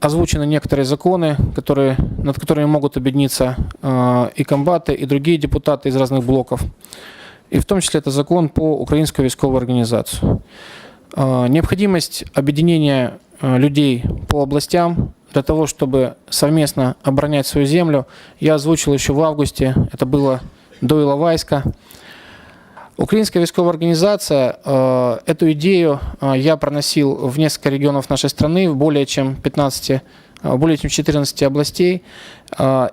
озвучены некоторые законы, которые, над которыми могут объединиться э, и комбаты, и другие депутаты из разных блоков. И в том числе это закон по украинскую військовую организацию. Э, Необходимость объединения э, людей по областям для того, чтобы совместно оборонять свою землю, я озвучил еще в августе, это было до Иловайска. Украинская військовая организация, э, эту идею э, я проносил в несколько регионов нашей страны, в более чем 15, э, более чем 14 областей.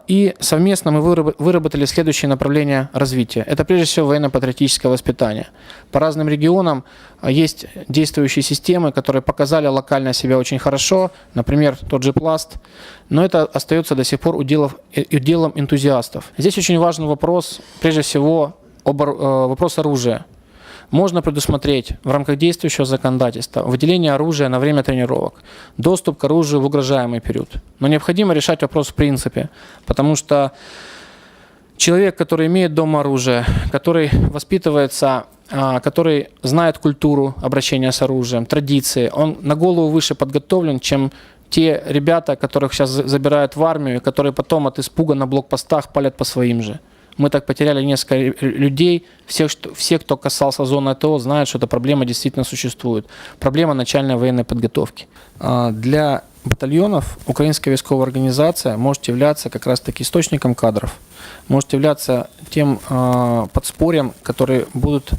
И совместно мы выраб- выработали следующие направления развития. Это прежде всего военно-патриотическое воспитание. По разным регионам есть действующие системы, которые показали локально себя очень хорошо, например, тот же пласт, но это остается до сих пор уделов, уделом энтузиастов. Здесь очень важный вопрос, прежде всего, об, э, вопрос оружия. Можно предусмотреть в рамках действующего законодательства выделение оружия на время тренировок, доступ к оружию в угрожаемый период. Но необходимо решать вопрос в принципе, потому что человек, который имеет дома оружие, который воспитывается, а, который знает культуру обращения с оружием, традиции, он на голову выше подготовлен, чем те ребята, которых сейчас за- забирают в армию, которые потом от испуга на блокпостах палят по своим же. Мы так потеряли несколько лю- людей. Всех, что, все, кто касался зоны АТО, знают, что эта проблема действительно существует. Проблема начальной военной подготовки. А, Для батальонов украинская військовая организация может являться как раз-таки источником кадров, может являться тем а, подспорьем, которые будут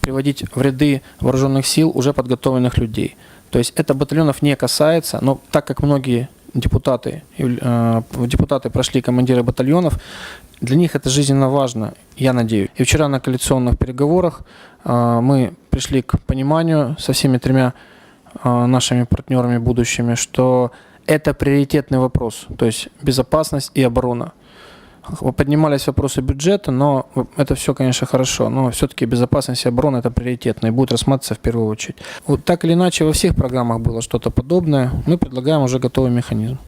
приводить в ряды вооруженных сил уже подготовленных людей. То есть это батальонов не касается, но так как многие депутаты, э, депутаты прошли командиры батальонов, для них это жизненно важно, я надеюсь. И вчера на коалиционных переговорах э, мы пришли к пониманию со всеми тремя э, нашими партнерами будущими, что это приоритетный вопрос, то есть безопасность и оборона. Поднимались вопросы бюджета, но это все, конечно, хорошо, но все-таки безопасность и оборона это приоритетно и будет рассматриваться в первую очередь. Вот так или иначе во всех программах было что-то подобное, мы предлагаем уже готовый механизм.